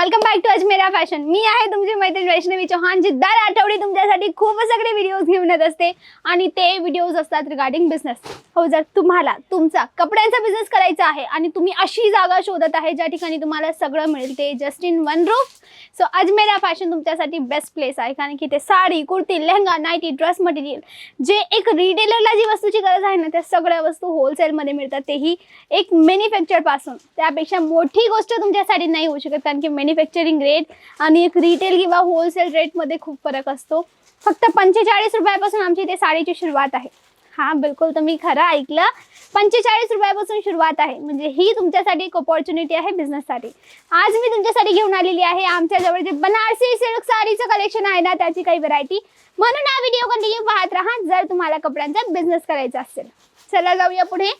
Welcome back to Ajmera fashion मी आहे तुमची मैत्रीण वैष्णवी चौहान जी दर आठवडी तुमच्यासाठी खूप सगळे व्हिडिओज घेऊन येत असते. आणि ते व्हिडिओज असतात रिगार्डिंग बिझनेस हो जर तुम्हाला तुमचा कपड्यांचा बिझनेस करायचा आहे आणि तुम्ही अशी जागा शोधत आहे ज्या ठिकाणी तुम्हाला सगळं मिळेल ते just in one roof so Ajmera fashion तुमच्यासाठी बेस्ट प्लेस आहे. कारण की ते sari kurti lehenga nightie dress material जे एक रिटेलरला जी वस्तूची गरज आहे ना त्या सगळ्या वस्तू होलसेलमध्ये मिळतात. तेही एक मॅन्युफॅक्चरपासून त्यापेक्षा मोठी गोष्ट तुमच्यासाठी नाही होऊ शकत. कारण की मॅन्युफॅक्चरिंग रेट आणि एक रिटेल किंवा होलसेल रेटमध्ये खूप फरक असतो. फक्त पंचेचाळीस रुपयापासून आमची इथे साडीची सुरुवात आहे. हां बिलकुल तुम्ही खरं ऐकलं. पंचेचाळीस रुपयापासून सुरुवात आहे. म्हणजे ही तुमच्यासाठी एक ऑपॉर्च्युनिटी आहे बिझनेससाठी आज मी तुमच्यासाठी घेऊन आलेली आहे आमच्याजवळ जे बनारसी सिल्क साडीचं कलेक्शन आहे ना त्याची काही व्हरायटी म्हणून हा व्हिडिओ कंटिन्यू पाहत राहा. जर तुम्हाला कपड्यांचा बिझनेस करायचा असेल. चला जाऊया पुढे.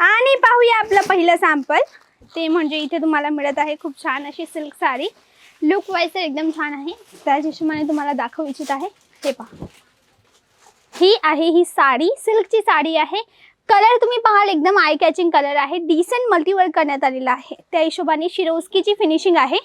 आणि पाहूया आपलं पहिलं सॅम्पल ते म्हणजे इथे तुम्हाला मिळत आहे खूप छान अशी सिल्क साडी. लुक वाईज तर एकदम छान आहे. त्याच हिशोबाने तुम्हाला दाखवू इच्छित आहे. हे पहा. ही आहे ही साडी. सिल्कची साडी आहे. कलर तुम्ही पाहाल एकदम आय कॅचिंग कलर आहे. डिसेंट मल्टीवर्क करण्यात आलेला आहे. त्या हिशोबाने शिरोस्कीची फिनिशिंग आहे.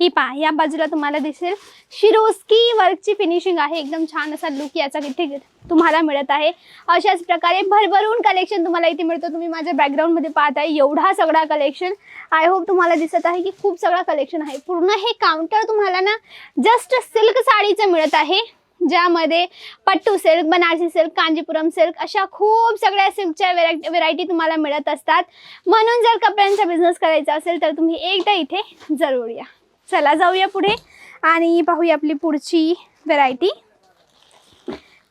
ही पहा या बाजूला तुम्हाला दिसेल शिरोस्की वर्कची फिनिशिंग आहे. एकदम छान असा लुक याचा इथे तुम्हाला मिळत आहे. अशाच प्रकारे भरभरून कलेक्शन तुम्हाला इथे मिळतो. तुम्ही माझ्या बॅकग्राऊंडमध्ये पाहत आहे एवढा सगळा कलेक्शन आय होप तुम्हाला दिसत आहे की खूप सगळा कलेक्शन आहे. पूर्ण हे काउंटर तुम्हाला ना जस्ट सिल्क साडीचं मिळत आहे. ज्यामध्ये pattu silk Banarasi silk Kanjeevaram silk अशा खूप सगळ्या सिल्कच्या व्हेरायटी व्हेरायटी तुम्हाला मिळत असतात. म्हणून जर कपड्यांचा बिझनेस करायचा असेल तर तुम्ही एकदा इथे जरूर या. चला जाऊया पुढे. आणि पाहूया आपली पुढची व्हेरायटी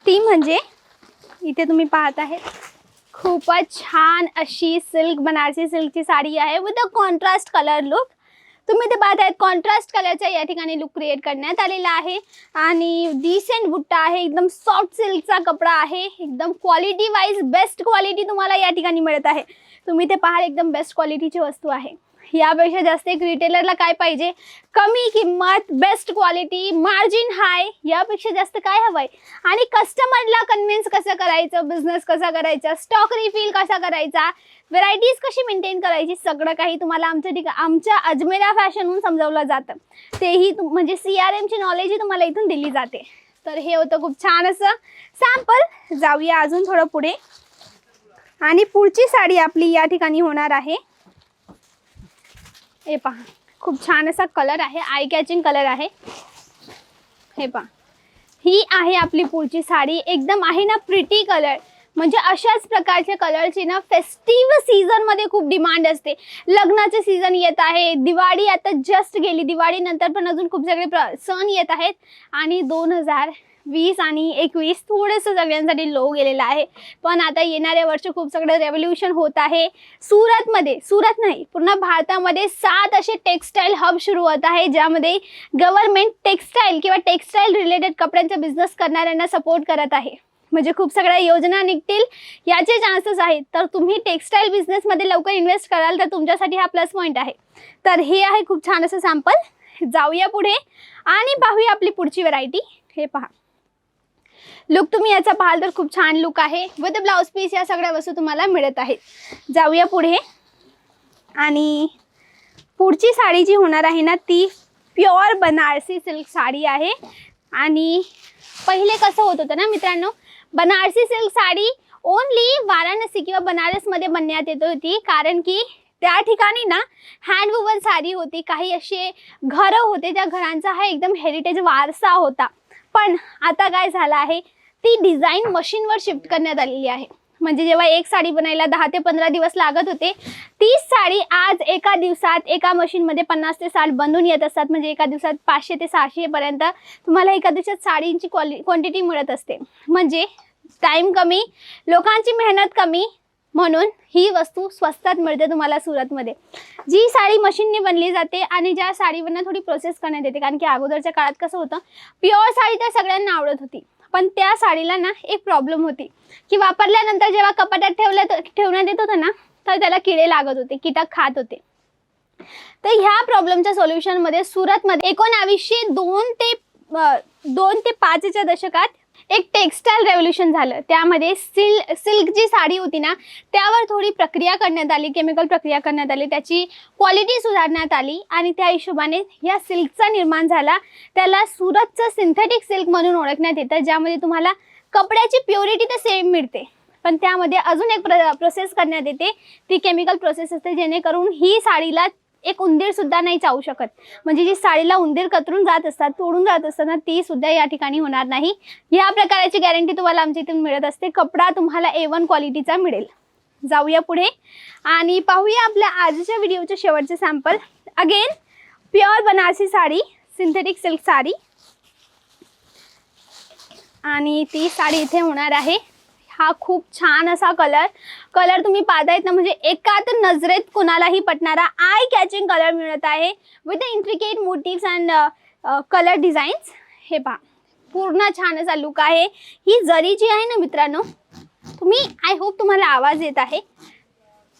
ती म्हणजे इथे तुम्ही पाहत आहे. खूपच छान अशी सिल्क बनारसी सिल्कची साडी आहे with a contrast colour look तुम्ही ते पाहत आहेत कॉन्ट्रास्ट कलरचा या ठिकाणी लुक क्रिएट करण्यात आलेला आहे. आणि डिसेंट बुट्टा आहे एकदम सॉफ्ट सिल्कचा कपडा आहे. एकदम क्वालिटी वाईज बेस्ट क्वालिटी तुम्हाला या ठिकाणी मिळत आहे. तुम्ही ते पाहाल एकदम बेस्ट क्वालिटीची वस्तू आहे. यापेक्षा जास्त एक रिटेलरला काय पाहिजे? कमी किंमत बेस्ट क्वालिटी मार्जिन हाय यापेक्षा जास्त काय हवंय? आणि कस्टमरला कन्व्हिन्स कसं करायचं? बिझनेस कसा करायचा? स्टॉक रिफिल कसा करायचा? व्हरायटीज कशी मेंटेन करायची? सगळं काही तुम्हाला आमच्या ठिका आमच्या अजमेरा फॅशनहून समजावलं जातं. तेही तुम म्हणजे सी आर एमची नॉलेजही तुम्हाला इथून दिली जाते. तर हे होतं खूप छान असं. सॅम्पल जाऊया अजून थोडं पुढे. आणि पुढची साडी आपली या ठिकाणी होणार आहे. हे पहा खूप छान असा कलर आहे आय कॅचिंग कलर आहे. हे पहा ही आहे आपली पुढची साडी एकदम आहे ना प्रिटी कलर म्हणजे अशाच प्रकारच्या कलरची ना फेस्टिव्ह सीझनमध्ये खूप डिमांड असते. लग्नाचे सीझन येत आहे दिवाळी आता जस्ट गेली दिवाळीनंतर पण अजून खूप सगळे प्र सण येत आहेत. आणि दोन हजार वीस आणि एकवीस थोडंसं सगळ्यांसाठी लो गेलेलं आहे. पण आता येणाऱ्या वर्ष खूप सगळं रेव्होल्युशन होत आहे. सुरतमध्ये सुरत नाही पूर्ण भारतामध्ये सात असे टेक्स्टाईल हब सुरू होत आहे ज्यामध्ये गव्हर्नमेंट टेक्स्टाईल किंवा टेक्स्टाईल रिलेटेड कपड्यांचा बिझनेस करणाऱ्यांना सपोर्ट करत आहे. म्हणजे खूप सगळ्या योजना निघतील याचे चान्सेस आहेत. तर तुम्ही टेक्स्टाईल बिझनेसमध्ये लवकर इन्व्हेस्ट कराल तर तुमच्यासाठी हा प्लस पॉईंट आहे. तर हे आहे खूप छान असं सॅम्पल जाऊया पुढे आणि पाहूया आपली पुढची व्हरायटी हे पहा. लुक तुम्ही याचा पाहाल तर खूप छान लुक आहे. विथ ब्लाऊज पीस या सगळ्या वस्तू तुम्हाला मिळत आहेत. जाऊया पुढे. आणि पुढची साडी जी होणार आहे ना ती प्युअर बनारसी सिल्क साडी आहे. आणि पहिले कसं होत होतं ना मित्रांनो बनारसी सिल्क साडी ओनली वाराणसी किंवा बनारसमध्ये बनण्यात येत होती. कारण की त्या ठिकाणी ना हँडवुवन साडी होती. काही असे घरं होते त्या घरांचा हा एकदम हेरिटेज वारसा होता. पण आता काय झालं आहे? ती डिझाईन मशीनवर शिफ्ट करण्यात आलेली आहे. म्हणजे जेव्हा एक साडी बनायला दहा ते पंधरा दिवस लागत होते तीच साडी आज एका दिवसात एका मशीनमध्ये पन्नास ते साठ बनून येत असतात. म्हणजे एका दिवसात पाचशे ते सहाशेपर्यंत तुम्हाला एका दिवसात साडींची क्वालि क्वांटिटी मिळत असते. म्हणजे टाईम कमी लोकांची मेहनत कमी म्हणून ही वस्तू स्वस्तात मिळते तुम्हाला सुरतमध्ये. जी साडी मशीनने बनली जाते आणि ज्या साडीवरनं थोडी प्रोसेस करण्यात येते कारण की अगोदरच्या काळात कसं होतं प्युअर साडी तर सगळ्यांना आवडत होती पण त्या साडीला ना एक प्रॉब्लेम होती की वापरल्यानंतर जेव्हा कपाटात ठेवलं ठेवण्यात येत होतं ना तर त्याला किडे लागत होते कीटक खात होते. तर ह्या प्रॉब्लेमच्या सोल्युशनमध्ये सुरतमध्ये एकोणावीसशे दोन ते दोन ते पाचच्या दशकात एक टेक्स्टाईल रेव्होल्युशन झालं. त्यामध्ये सिल सिल्क जी साडी होती ना त्यावर थोडी प्रक्रिया करण्यात आली केमिकल प्रक्रिया करण्यात आली त्याची क्वालिटी सुधारण्यात आली आणि त्या हिशोबाने या सिल्कचा निर्माण झाला. त्याला सुरतचं सिंथेटिक सिल्क म्हणून ओळखण्यात येतं ज्यामध्ये तुम्हाला कपड्याची प्युरिटी तर सेम मिळते पण त्यामध्ये अजून एक प्र प्रोसेस करण्यात येते. ती केमिकल प्रोसेस असते जेणेकरून ही साडीला एक उंदीर सुद्धा नाही चावू शकत. म्हणजे जी साडीला उंदीर कतरून जात असतात तोडून जात असतात ना ती सुद्धा या ठिकाणी होणार नाही. या प्रकाराची गॅरंटी तुम्हाला आमच्या इथून मिळत असते. कपडा तुम्हाला ए वन क्वालिटीचा मिळेल. जाऊया पुढे. आणि पाहूया आपल्या आजच्या व्हिडिओचे शेवटचे sample again pure Banarasi sari synthetic silk sari. आणि ती साडी इथे होणार आहे. हा खूप छान असा कलर कलर तुम्ही पाहतायत ना म्हणजे एका तर नजरेत कुणालाही पटणारा आय कॅचिंग कलर मिळत आहे. With the intricate motifs and colour designs हे पहा. पूर्ण छान असा लुक आहे. ही जरी जी आहे ना मित्रांनो तुम्ही आय होप तुम्हाला आवाज येत आहे.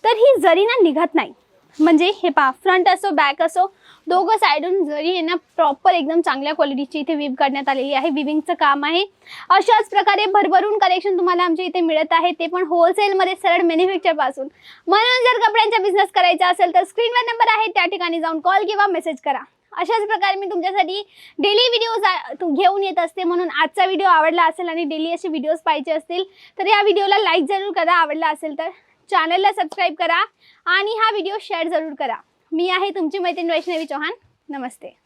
तर ही जरी ना निघत नाही. म्हणजे हे पहा फ्रंट असो बॅक असो दोघं साईडून जरी आहे ना प्रॉपर एकदम चांगल्या क्वालिटीची इथे विव करण्यात आलेली आहे. विविंगचं काम आहे. अशाच प्रकारे भरभरून कलेक्शन तुम्हाला आमच्या इथे मिळत आहे. ते पण होलसेलमध्ये सरळ मॅन्युफॅक्चरपासून म्हणून जर कपड्यांचा बिझनेस करायचा असेल तर स्क्रीनवर नंबर आहे. त्या ठिकाणी जाऊन कॉल किंवा मेसेज करा. अशाच प्रकारे मी तुमच्यासाठी डेली व्हिडिओज घेऊन येत असते म्हणून आजचा व्हिडिओ आवडला असेल आणि डेली असे व्हिडिओज पाहिजे असतील तर या व्हिडिओला लाईक जरूर करा. आवडला असेल तर चॅनलला सबस्क्राईब करा आणि हा व्हिडिओ शेअर जरूर करा. मी आहे तुमची मैत्रीण वैष्णवी चौहान. नमस्ते.